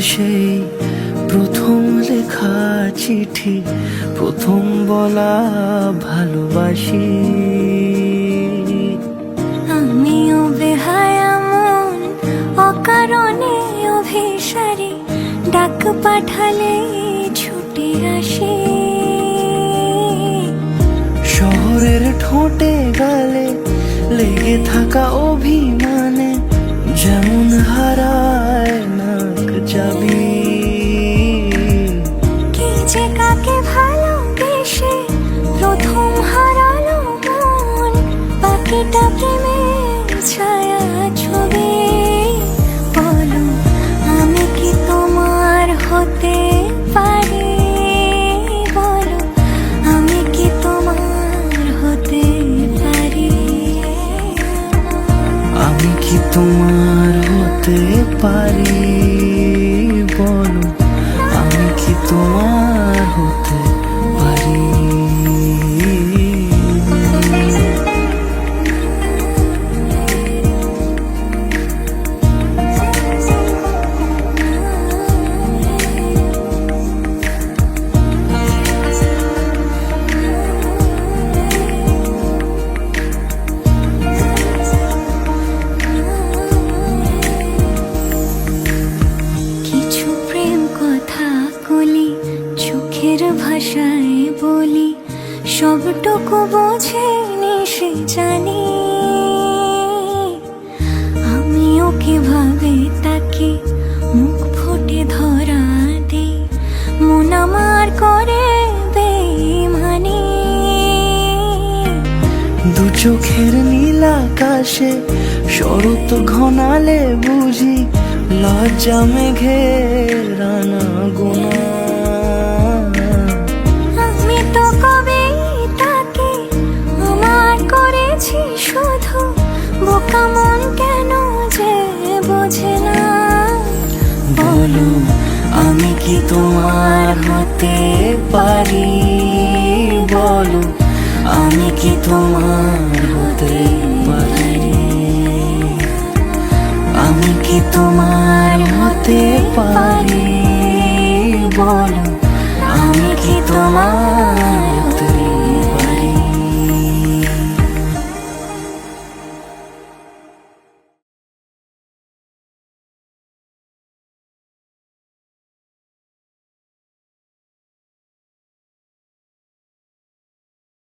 সেই প্রথম লেখা চিঠি প্রথম বলা ভালোবাসি। ডাক পাঠালে ছুটে আসে। শহরের ঠোঁটে গালে লেগে থাকা অভিমানে যেমন হারায় কি তোমার হতে পারি ভাষায় বলি, সবটুকু বোঝেনি সে জানি। আমি ওকে ভাবে তাকে মুখ ফুটে ধরা দিই, মন আমার করে বেমানি দু চোখের নীল আকাশে শরৎ ঘনালে বুঝি, লজ্জা মেঘে রানা গোনা বোকা কেন যে বোঝে না? বলো, আমি কি তোমার হতে পারি? বলো, আমি কি তোমার হতে পারি? আমি কি তোমার হতে পারি? বলো, আমি কি তোমার